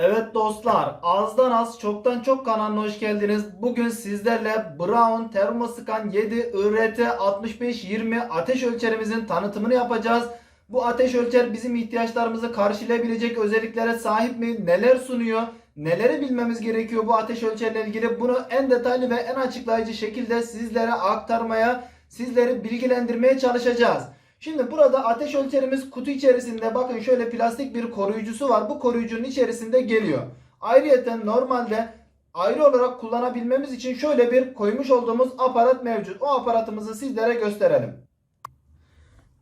Evet dostlar, azdan az çoktan çok kanalına hoş geldiniz. Bugün sizlerle Brown Thermoscan 7 IRT 6520 ateş ölçerimizin tanıtımını yapacağız. Bu ateş ölçer bizim ihtiyaçlarımızı karşılayabilecek özelliklere sahip mi? Neler sunuyor? Neleri bilmemiz gerekiyor bu ateş ölçerle ilgili? Bunu en detaylı ve en açıklayıcı şekilde sizlere aktarmaya, sizleri bilgilendirmeye çalışacağız. Şimdi burada ateş ölçerimiz kutu içerisinde bakın şöyle plastik bir koruyucusu var. Bu koruyucunun içerisinde geliyor. Ayrıyeten normalde ayrı olarak kullanabilmemiz için şöyle bir koymuş olduğumuz aparat mevcut. O aparatımızı sizlere gösterelim.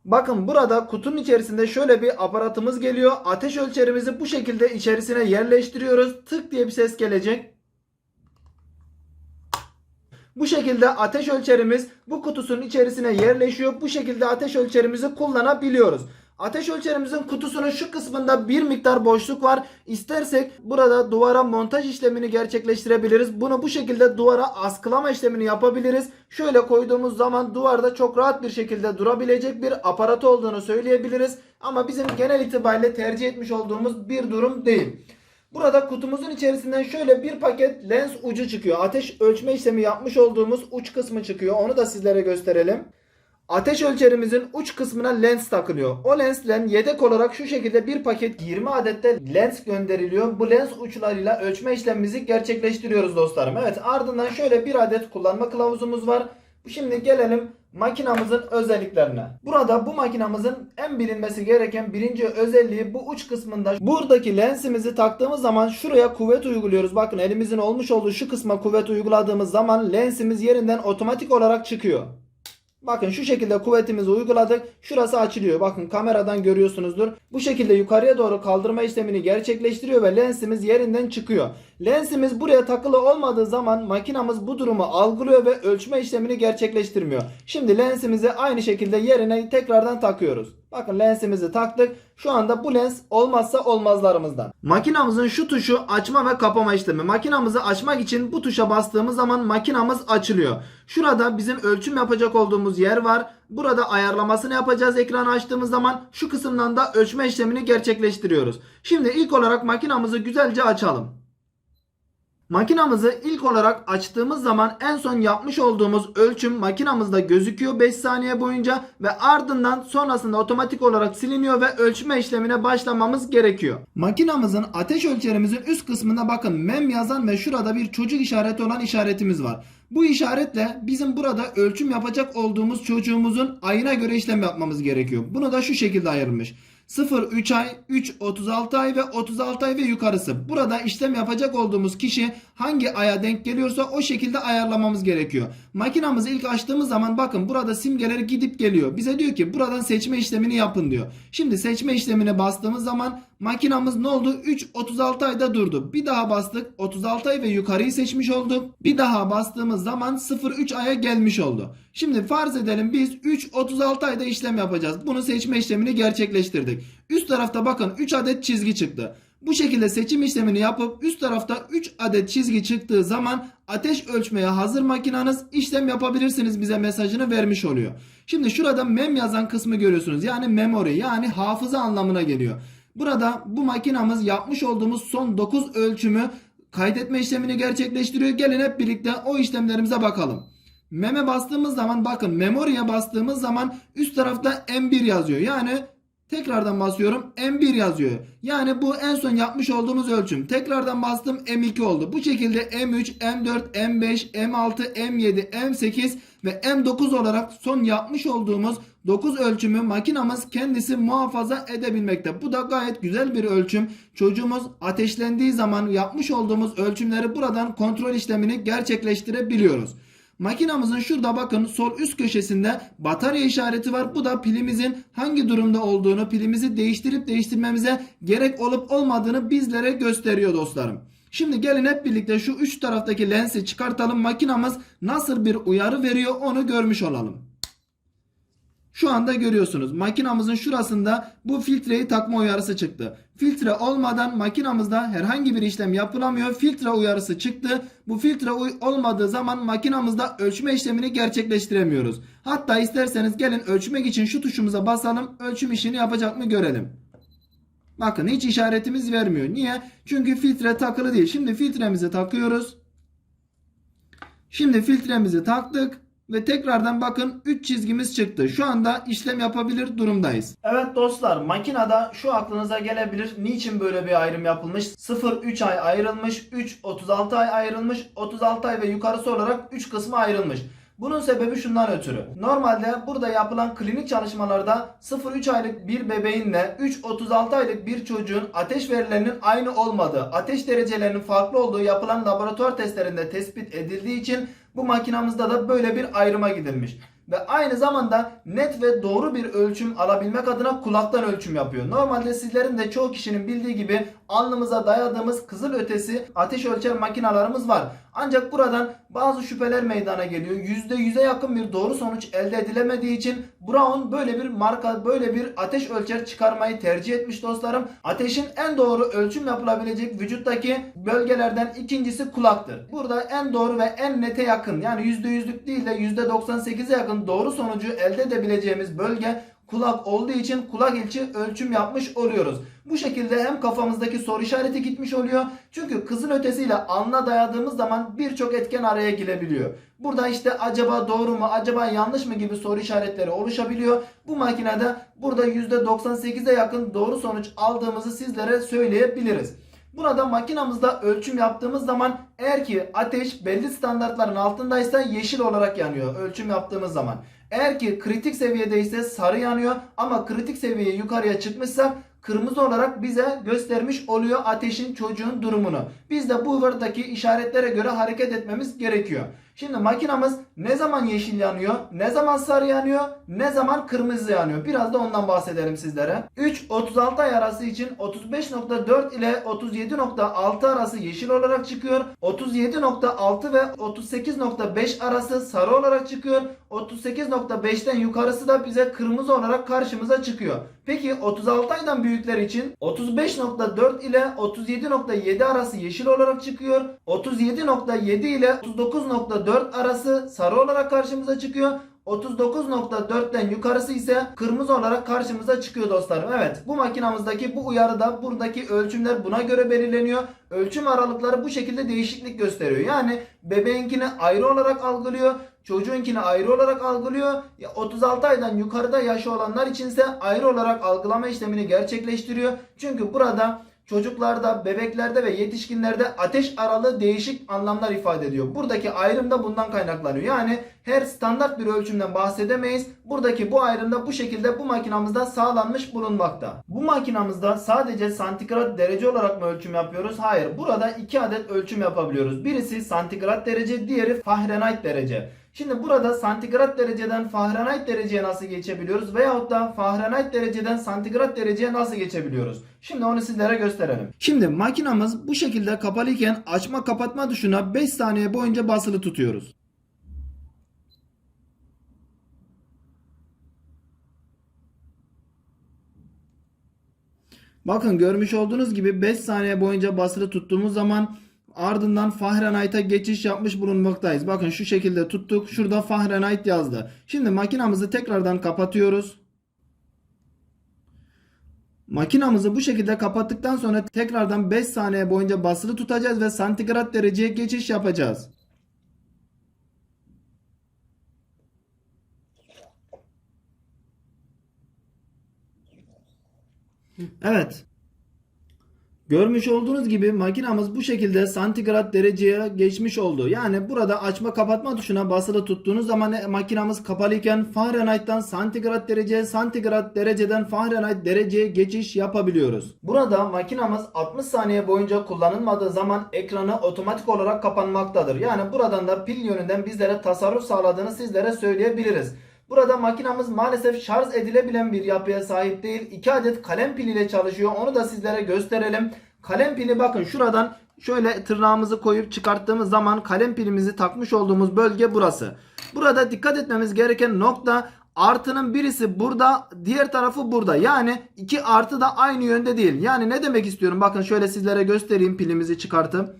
Bakın burada kutunun içerisinde şöyle bir aparatımız geliyor. Ateş ölçerimizi bu şekilde içerisine yerleştiriyoruz. Tık diye bir ses gelecek. Bu şekilde ateş ölçerimiz bu kutusunun içerisine yerleşiyor. Bu şekilde ateş ölçerimizi kullanabiliyoruz. Ateş ölçerimizin kutusunun şu kısmında bir miktar boşluk var. İstersek burada duvara montaj işlemini gerçekleştirebiliriz. Bunu bu şekilde duvara askılama işlemini yapabiliriz. Şöyle koyduğumuz zaman duvarda çok rahat bir şekilde durabilecek bir aparat olduğunu söyleyebiliriz. Ama bizim genel itibariyle tercih etmiş olduğumuz bir durum değil. Burada kutumuzun içerisinden şöyle bir paket lens ucu çıkıyor. Ateş ölçme işlemi yapmış olduğumuz uç kısmı çıkıyor. Onu da sizlere gösterelim. Ateş ölçerimizin uç kısmına lens takılıyor. O lensle yedek olarak şu şekilde bir paket 20 adette lens gönderiliyor. Bu lens uçlarıyla ölçme işlemimizi gerçekleştiriyoruz dostlarım. Evet ardından şöyle bir adet kullanma kılavuzumuz var. Şimdi gelelim makinamızın özelliklerine. Burada bu makinamızın en bilinmesi gereken birinci özelliği bu uç kısmında buradaki lensimizi taktığımız zaman şuraya kuvvet uyguluyoruz. Bakın elimizin olmuş olduğu şu kısma kuvvet uyguladığımız zaman lensimiz yerinden otomatik olarak çıkıyor. Bakın şu şekilde kuvvetimizi uyguladık. Şurası açılıyor. Bakın kameradan görüyorsunuzdur. Bu şekilde yukarıya doğru kaldırma işlemini gerçekleştiriyor ve lensimiz yerinden çıkıyor. Lensimiz buraya takılı olmadığı zaman makinamız bu durumu algılıyor ve ölçme işlemini gerçekleştirmiyor. Şimdi lensimizi aynı şekilde yerine tekrardan takıyoruz. Bakın lensimizi taktık. Şu anda bu lens olmazsa olmazlarımızdan. Makinamızın şu tuşu açma ve kapama işlemi. Makinamızı açmak için bu tuşa bastığımız zaman makinamız açılıyor. Şurada bizim ölçüm yapacak olduğumuz yer var. Burada ayarlamasını yapacağız ekranı açtığımız zaman. Şu kısımdan da ölçme işlemini gerçekleştiriyoruz. Şimdi ilk olarak makinamızı güzelce açalım. Makinamızı ilk olarak açtığımız zaman en son yapmış olduğumuz ölçüm makinamızda gözüküyor 5 saniye boyunca ve ardından sonrasında otomatik olarak siliniyor ve ölçme işlemine başlamamız gerekiyor. Makinamızın ateş ölçerimizin üst kısmında bakın mem yazan ve şurada bir çocuk işareti olan işaretimiz var. Bu işaretle bizim burada ölçüm yapacak olduğumuz çocuğumuzun ayına göre işlem yapmamız gerekiyor. Bunu da şu şekilde ayırmış. 0 3 ay, 3 36 ay ve 36 ay ve yukarısı. Burada işlem yapacak olduğumuz kişi hangi aya denk geliyorsa o şekilde ayarlamamız gerekiyor. Makinamızı ilk açtığımız zaman bakın burada simgeler gidip geliyor. Bize diyor ki buradan seçme işlemini yapın diyor. Şimdi seçme işlemine bastığımız zaman makinamız ne oldu? 3 36 ayda durdu. Bir daha bastık 36 ay ve yukarıyı seçmiş olduk. Bir daha bastığımız zaman 0 3 aya gelmiş oldu. Şimdi farz edelim biz 3 36 ayda işlem yapacağız. Bunu seçme işlemini gerçekleştirdik. Üst tarafta bakın 3 adet çizgi çıktı. Bu şekilde seçim işlemini yapıp üst tarafta 3 adet çizgi çıktığı zaman ateş ölçmeye hazır makinanız işlem yapabilirsiniz bize mesajını vermiş oluyor. Şimdi şurada mem yazan kısmı görüyorsunuz. Yani memory yani hafıza anlamına geliyor. Burada bu makinamız yapmış olduğumuz son 9 ölçümü kaydetme işlemini gerçekleştiriyor. Gelin hep birlikte o işlemlerimize bakalım. Meme bastığımız zaman bakın memory'e bastığımız zaman üst tarafta M1 yazıyor. Yani Tekrardan basıyorum M1 yazıyor. Yani bu en son yapmış olduğumuz ölçüm. Tekrardan bastım M2 oldu. Bu şekilde M3, M4, M5, M6, M7, M8 ve M9 olarak son yapmış olduğumuz 9 ölçümü makinamız kendisi muhafaza edebilmekte. Bu da gayet güzel bir ölçüm. Çocuğumuz ateşlendiği zaman yapmış olduğumuz ölçümleri buradan kontrol işlemini gerçekleştirebiliyoruz. Makinamızın şurada bakın sol üst köşesinde batarya işareti var. Bu da pilimizin hangi durumda olduğunu, pilimizi değiştirip değiştirmemize gerek olup olmadığını bizlere gösteriyor dostlarım. Şimdi gelin hep birlikte şu üç taraftaki lensi çıkartalım. Makinamız nasıl bir uyarı veriyor onu görmüş olalım. Şu anda görüyorsunuz makinamızın şurasında bu filtreyi takma uyarısı çıktı. Filtre olmadan makinamızda herhangi bir işlem yapılamıyor. Filtre uyarısı çıktı. Bu filtre uy- olmadığı zaman makinamızda ölçme işlemini gerçekleştiremiyoruz. Hatta isterseniz gelin ölçmek için şu tuşumuza basalım. Ölçüm işini yapacak mı görelim. Bakın hiç işaretimiz vermiyor. Niye? Çünkü filtre takılı değil. Şimdi filtremizi takıyoruz. Şimdi filtremizi taktık ve tekrardan bakın 3 çizgimiz çıktı. Şu anda işlem yapabilir durumdayız. Evet dostlar makinede şu aklınıza gelebilir. Niçin böyle bir ayrım yapılmış? 0-3 ay ayrılmış, 3-36 ay ayrılmış, 36 ay ve yukarısı olarak 3 kısmı ayrılmış. Bunun sebebi şundan ötürü. Normalde burada yapılan klinik çalışmalarda 0-3 aylık bir bebeğinle 3-36 aylık bir çocuğun ateş verilerinin aynı olmadığı, ateş derecelerinin farklı olduğu yapılan laboratuvar testlerinde tespit edildiği için bu makinamızda da böyle bir ayrıma gidilmiş. Ve aynı zamanda net ve doğru bir ölçüm alabilmek adına kulaktan ölçüm yapıyor. Normalde sizlerin de çoğu kişinin bildiği gibi alnımıza dayadığımız kızıl ötesi ateş ölçer makinalarımız var. Ancak buradan bazı şüpheler meydana geliyor. %100'e yakın bir doğru sonuç elde edilemediği için Brown böyle bir marka, böyle bir ateş ölçer çıkarmayı tercih etmiş dostlarım. Ateşin en doğru ölçüm yapılabilecek vücuttaki bölgelerden ikincisi kulaktır. Burada en doğru ve en nete yakın yani %100'lük değil de %98'e yakın doğru sonucu elde edebileceğimiz bölge kulak olduğu için kulak ilçi ölçüm yapmış oluyoruz. Bu şekilde hem kafamızdaki soru işareti gitmiş oluyor. Çünkü kızıl ötesiyle alnına dayadığımız zaman birçok etken araya girebiliyor. Burada işte acaba doğru mu acaba yanlış mı gibi soru işaretleri oluşabiliyor. Bu makinede burada %98'e yakın doğru sonuç aldığımızı sizlere söyleyebiliriz. Burada makinamızda ölçüm yaptığımız zaman eğer ki ateş belli standartların altındaysa yeşil olarak yanıyor ölçüm yaptığımız zaman. Eğer ki kritik seviyedeyse sarı yanıyor ama kritik seviye yukarıya çıkmışsa kırmızı olarak bize göstermiş oluyor ateşin çocuğun durumunu. Biz de bu buradaki işaretlere göre hareket etmemiz gerekiyor. Şimdi makinamız ne zaman yeşil yanıyor, ne zaman sarı yanıyor, ne zaman kırmızı yanıyor. Biraz da ondan bahsedelim sizlere. 3-36 ay arası için 35.4 ile 37.6 arası yeşil olarak çıkıyor. 37.6 ve 38.5 arası sarı olarak çıkıyor. 38.5'ten yukarısı da bize kırmızı olarak karşımıza çıkıyor. Peki 36 aydan büyükler için 35.4 ile 37.7 arası yeşil olarak çıkıyor. 37.7 ile 39.4 arası sarı olarak karşımıza çıkıyor. 39.4'ten yukarısı ise kırmızı olarak karşımıza çıkıyor dostlarım. Evet bu makinamızdaki bu uyarıda buradaki ölçümler buna göre belirleniyor. Ölçüm aralıkları bu şekilde değişiklik gösteriyor. Yani bebeğinkini ayrı olarak algılıyor. Çocuğunkini ayrı olarak algılıyor. Ya 36 aydan yukarıda yaşı olanlar içinse ayrı olarak algılama işlemini gerçekleştiriyor. Çünkü burada çocuklarda, bebeklerde ve yetişkinlerde ateş aralığı değişik anlamlar ifade ediyor. Buradaki ayrım da bundan kaynaklanıyor. Yani her standart bir ölçümden bahsedemeyiz. Buradaki bu ayrımda bu şekilde bu makinamızda sağlanmış bulunmakta. Bu makinamızda sadece santigrat derece olarak mı ölçüm yapıyoruz? Hayır. Burada iki adet ölçüm yapabiliyoruz. Birisi santigrat derece, diğeri Fahrenheit derece. Şimdi burada santigrat dereceden Fahrenheit dereceye nasıl geçebiliyoruz veyahut da Fahrenheit dereceden santigrat dereceye nasıl geçebiliyoruz? Şimdi onu sizlere gösterelim. Şimdi makinamız bu şekilde kapalıyken açma kapatma tuşuna 5 saniye boyunca basılı tutuyoruz. Bakın görmüş olduğunuz gibi 5 saniye boyunca basılı tuttuğumuz zaman ardından Fahrenheit'a geçiş yapmış bulunmaktayız. Bakın şu şekilde tuttuk. Şurada Fahrenheit yazdı. Şimdi makinamızı tekrardan kapatıyoruz. Makinamızı bu şekilde kapattıktan sonra tekrardan 5 saniye boyunca basılı tutacağız ve santigrat dereceye geçiş yapacağız. Evet. Görmüş olduğunuz gibi makinamız bu şekilde santigrat dereceye geçmiş oldu. Yani burada açma kapatma tuşuna basılı tuttuğunuz zaman makinamız kapalıyken Fahrenheit'tan santigrat dereceye, santigrat dereceden Fahrenheit dereceye geçiş yapabiliyoruz. Burada makinamız 60 saniye boyunca kullanılmadığı zaman ekranı otomatik olarak kapanmaktadır. Yani buradan da pil yönünden bizlere tasarruf sağladığını sizlere söyleyebiliriz. Burada makinamız maalesef şarj edilebilen bir yapıya sahip değil. 2 adet kalem pili ile çalışıyor. Onu da sizlere gösterelim. Kalem pili bakın şuradan şöyle tırnağımızı koyup çıkarttığımız zaman kalem pilimizi takmış olduğumuz bölge burası. Burada dikkat etmemiz gereken nokta artının birisi burada diğer tarafı burada. Yani iki artı da aynı yönde değil. Yani ne demek istiyorum? Bakın şöyle sizlere göstereyim pilimizi çıkartıp.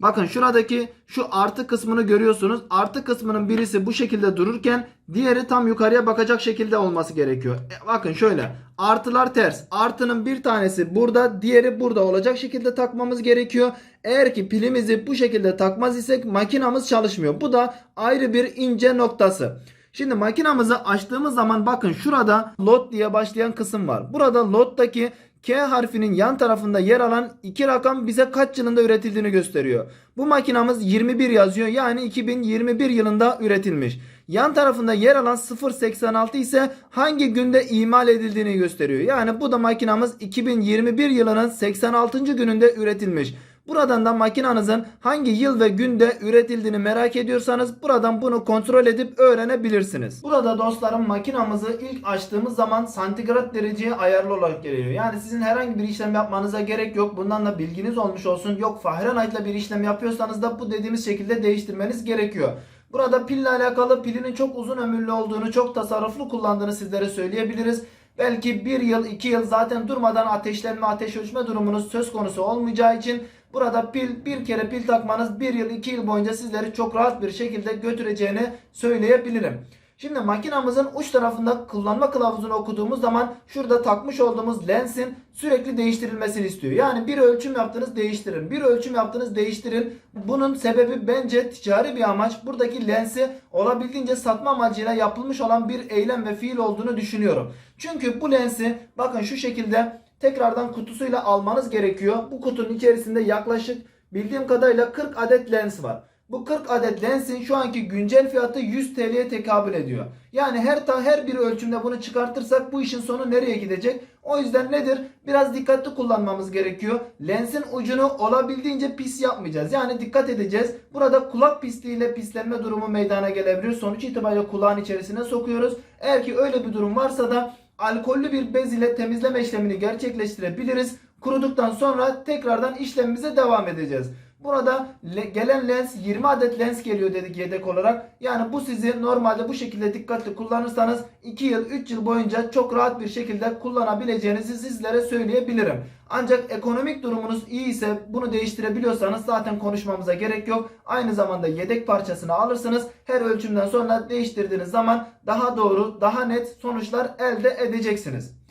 Bakın şuradaki şu artı kısmını görüyorsunuz. Artı kısmının birisi bu şekilde dururken diğeri tam yukarıya bakacak şekilde olması gerekiyor. E, bakın şöyle artılar ters. Artının bir tanesi burada diğeri burada olacak şekilde takmamız gerekiyor. Eğer ki pilimizi bu şekilde takmaz isek makinamız çalışmıyor. Bu da ayrı bir ince noktası. Şimdi makinamızı açtığımız zaman bakın şurada lot diye başlayan kısım var. Burada lottaki K harfinin yan tarafında yer alan iki rakam bize kaç yılında üretildiğini gösteriyor. Bu makinamız 21 yazıyor yani 2021 yılında üretilmiş. Yan tarafında yer alan 086 ise hangi günde imal edildiğini gösteriyor. Yani bu da makinamız 2021 yılının 86. gününde üretilmiş. Buradan da makinanızın hangi yıl ve günde üretildiğini merak ediyorsanız buradan bunu kontrol edip öğrenebilirsiniz. Burada dostlarım makinamızı ilk açtığımız zaman santigrat dereceye ayarlı olarak geliyor. Yani sizin herhangi bir işlem yapmanıza gerek yok. Bundan da bilginiz olmuş olsun. Yok Fahrenheit ile bir işlem yapıyorsanız da bu dediğimiz şekilde değiştirmeniz gerekiyor. Burada pille alakalı pilinin çok uzun ömürlü olduğunu, çok tasarruflu kullandığını sizlere söyleyebiliriz. Belki bir yıl, iki yıl zaten durmadan ateşlenme, ateş ölçme durumunuz söz konusu olmayacağı için burada pil bir kere pil takmanız bir yıl, iki yıl boyunca sizleri çok rahat bir şekilde götüreceğini söyleyebilirim. Şimdi makinamızın uç tarafında kullanma kılavuzunu okuduğumuz zaman şurada takmış olduğumuz lensin sürekli değiştirilmesini istiyor. Yani bir ölçüm yaptınız değiştirin. Bir ölçüm yaptınız değiştirin. Bunun sebebi bence ticari bir amaç. Buradaki lensi olabildiğince satma amacıyla yapılmış olan bir eylem ve fiil olduğunu düşünüyorum. Çünkü bu lensi bakın şu şekilde tekrardan kutusuyla almanız gerekiyor. Bu kutunun içerisinde yaklaşık bildiğim kadarıyla 40 adet lens var. Bu 40 adet lensin şu anki güncel fiyatı 100 TL'ye tekabül ediyor. Yani her ta her bir ölçümde bunu çıkartırsak bu işin sonu nereye gidecek? O yüzden nedir? Biraz dikkatli kullanmamız gerekiyor. Lensin ucunu olabildiğince pis yapmayacağız. Yani dikkat edeceğiz. Burada kulak pisliğiyle pislenme durumu meydana gelebilir. Sonuç itibariyle kulağın içerisine sokuyoruz. Eğer ki öyle bir durum varsa da alkollü bir bez ile temizleme işlemini gerçekleştirebiliriz. Kuruduktan sonra tekrardan işlemimize devam edeceğiz. Burada le- gelen lens 20 adet lens geliyor dedik yedek olarak. Yani bu sizi normalde bu şekilde dikkatli kullanırsanız 2 yıl 3 yıl boyunca çok rahat bir şekilde kullanabileceğinizi sizlere söyleyebilirim. Ancak ekonomik durumunuz iyi ise bunu değiştirebiliyorsanız zaten konuşmamıza gerek yok. Aynı zamanda yedek parçasını alırsınız. Her ölçümden sonra değiştirdiğiniz zaman daha doğru, daha net sonuçlar elde edeceksiniz.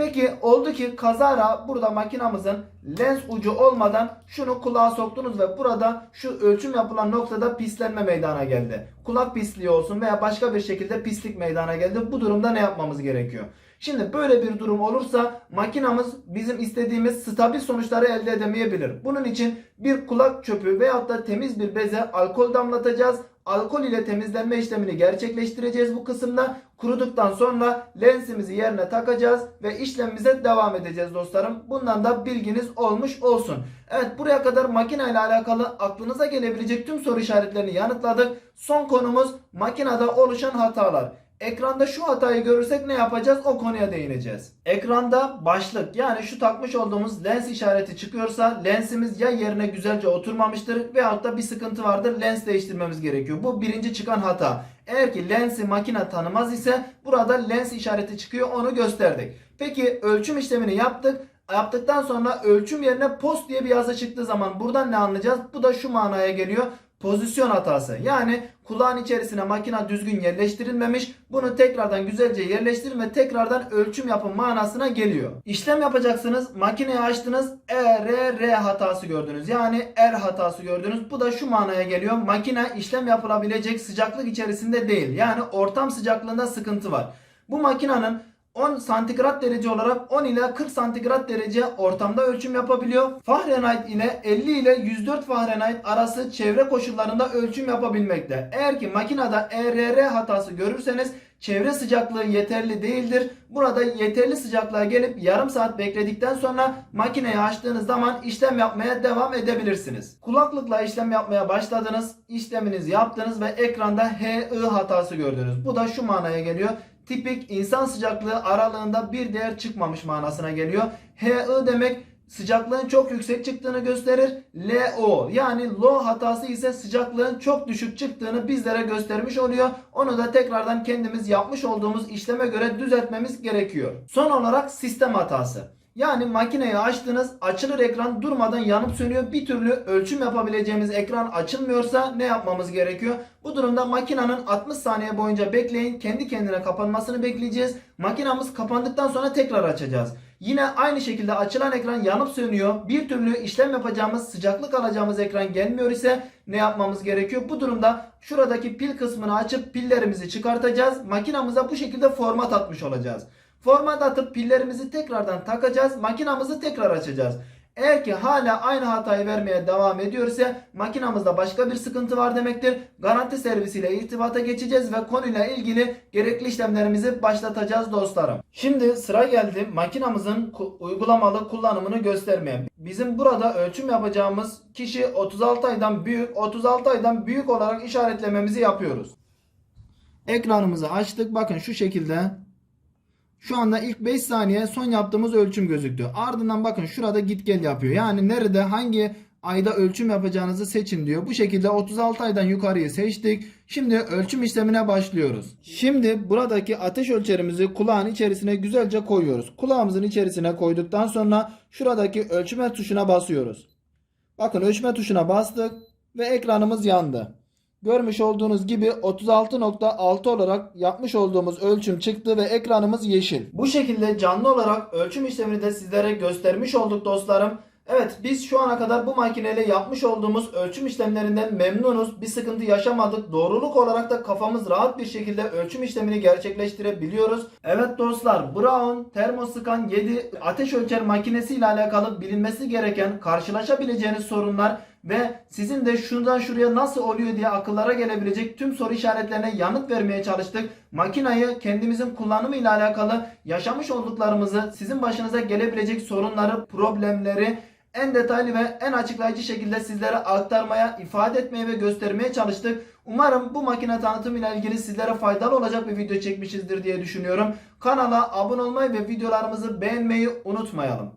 Peki oldu ki kazara burada makinamızın lens ucu olmadan şunu kulağa soktunuz ve burada şu ölçüm yapılan noktada pislenme meydana geldi. Kulak pisliği olsun veya başka bir şekilde pislik meydana geldi. Bu durumda ne yapmamız gerekiyor? Şimdi böyle bir durum olursa makinamız bizim istediğimiz stabil sonuçları elde edemeyebilir. Bunun için bir kulak çöpü veyahut da temiz bir beze alkol damlatacağız. Alkol ile temizlenme işlemini gerçekleştireceğiz bu kısımda. Kuruduktan sonra lensimizi yerine takacağız ve işlemimize devam edeceğiz dostlarım. Bundan da bilginiz olmuş olsun. Evet buraya kadar makine ile alakalı aklınıza gelebilecek tüm soru işaretlerini yanıtladık. Son konumuz makinede oluşan hatalar. Ekranda şu hatayı görürsek ne yapacağız? O konuya değineceğiz. Ekranda başlık yani şu takmış olduğumuz lens işareti çıkıyorsa lensimiz ya yerine güzelce oturmamıştır veyahut da bir sıkıntı vardır. Lens değiştirmemiz gerekiyor. Bu birinci çıkan hata. Eğer ki lensi makine tanımaz ise burada lens işareti çıkıyor onu gösterdik. Peki ölçüm işlemini yaptık. Yaptıktan sonra ölçüm yerine post diye bir yazı çıktığı zaman buradan ne anlayacağız? Bu da şu manaya geliyor. Pozisyon hatası. Yani kulağın içerisine makina düzgün yerleştirilmemiş. Bunu tekrardan güzelce yerleştirin ve tekrardan ölçüm yapın manasına geliyor. İşlem yapacaksınız. Makineyi açtınız. ERR hatası gördünüz. Yani R hatası gördünüz. Bu da şu manaya geliyor. Makine işlem yapılabilecek sıcaklık içerisinde değil. Yani ortam sıcaklığında sıkıntı var. Bu makinenin 10 santigrat derece olarak 10 ile 40 santigrat derece ortamda ölçüm yapabiliyor. Fahrenheit ile 50 ile 104 Fahrenheit arası çevre koşullarında ölçüm yapabilmekte. Eğer ki makinede ERR hatası görürseniz çevre sıcaklığı yeterli değildir. Burada yeterli sıcaklığa gelip yarım saat bekledikten sonra makineyi açtığınız zaman işlem yapmaya devam edebilirsiniz. Kulaklıkla işlem yapmaya başladınız, işleminizi yaptınız ve ekranda HI hatası gördünüz. Bu da şu manaya geliyor tipik insan sıcaklığı aralığında bir değer çıkmamış manasına geliyor. HI demek sıcaklığın çok yüksek çıktığını gösterir. LO yani low hatası ise sıcaklığın çok düşük çıktığını bizlere göstermiş oluyor. Onu da tekrardan kendimiz yapmış olduğumuz işleme göre düzeltmemiz gerekiyor. Son olarak sistem hatası. Yani makineyi açtınız açılır ekran durmadan yanıp sönüyor. Bir türlü ölçüm yapabileceğimiz ekran açılmıyorsa ne yapmamız gerekiyor? Bu durumda makinenin 60 saniye boyunca bekleyin. Kendi kendine kapanmasını bekleyeceğiz. Makinamız kapandıktan sonra tekrar açacağız. Yine aynı şekilde açılan ekran yanıp sönüyor. Bir türlü işlem yapacağımız sıcaklık alacağımız ekran gelmiyor ise ne yapmamız gerekiyor? Bu durumda şuradaki pil kısmını açıp pillerimizi çıkartacağız. Makinamıza bu şekilde format atmış olacağız. Format atıp pillerimizi tekrardan takacağız. Makinamızı tekrar açacağız. Eğer ki hala aynı hatayı vermeye devam ediyor ise makinamızda başka bir sıkıntı var demektir. Garanti servisiyle irtibata geçeceğiz ve konuyla ilgili gerekli işlemlerimizi başlatacağız dostlarım. Şimdi sıra geldi makinamızın uygulamalı kullanımını göstermeye. Bizim burada ölçüm yapacağımız kişi 36 aydan büyük, 36 aydan büyük olarak işaretlememizi yapıyoruz. Ekranımızı açtık. Bakın şu şekilde şu anda ilk 5 saniye son yaptığımız ölçüm gözüktü. Ardından bakın şurada git gel yapıyor. Yani nerede hangi ayda ölçüm yapacağınızı seçin diyor. Bu şekilde 36 aydan yukarıyı seçtik. Şimdi ölçüm işlemine başlıyoruz. Şimdi buradaki ateş ölçerimizi kulağın içerisine güzelce koyuyoruz. Kulağımızın içerisine koyduktan sonra şuradaki ölçme tuşuna basıyoruz. Bakın ölçme tuşuna bastık ve ekranımız yandı. Görmüş olduğunuz gibi 36.6 olarak yapmış olduğumuz ölçüm çıktı ve ekranımız yeşil. Bu şekilde canlı olarak ölçüm işlemini de sizlere göstermiş olduk dostlarım. Evet biz şu ana kadar bu makineyle yapmış olduğumuz ölçüm işlemlerinden memnunuz. Bir sıkıntı yaşamadık. Doğruluk olarak da kafamız rahat bir şekilde ölçüm işlemini gerçekleştirebiliyoruz. Evet dostlar Brown Thermoscan 7 ateş ölçer makinesi ile alakalı bilinmesi gereken karşılaşabileceğiniz sorunlar ve sizin de şundan şuraya nasıl oluyor diye akıllara gelebilecek tüm soru işaretlerine yanıt vermeye çalıştık. Makinayı kendimizin kullanımı ile alakalı yaşamış olduklarımızı, sizin başınıza gelebilecek sorunları, problemleri en detaylı ve en açıklayıcı şekilde sizlere aktarmaya, ifade etmeye ve göstermeye çalıştık. Umarım bu makine tanıtım ile ilgili sizlere faydalı olacak bir video çekmişizdir diye düşünüyorum. Kanala abone olmayı ve videolarımızı beğenmeyi unutmayalım.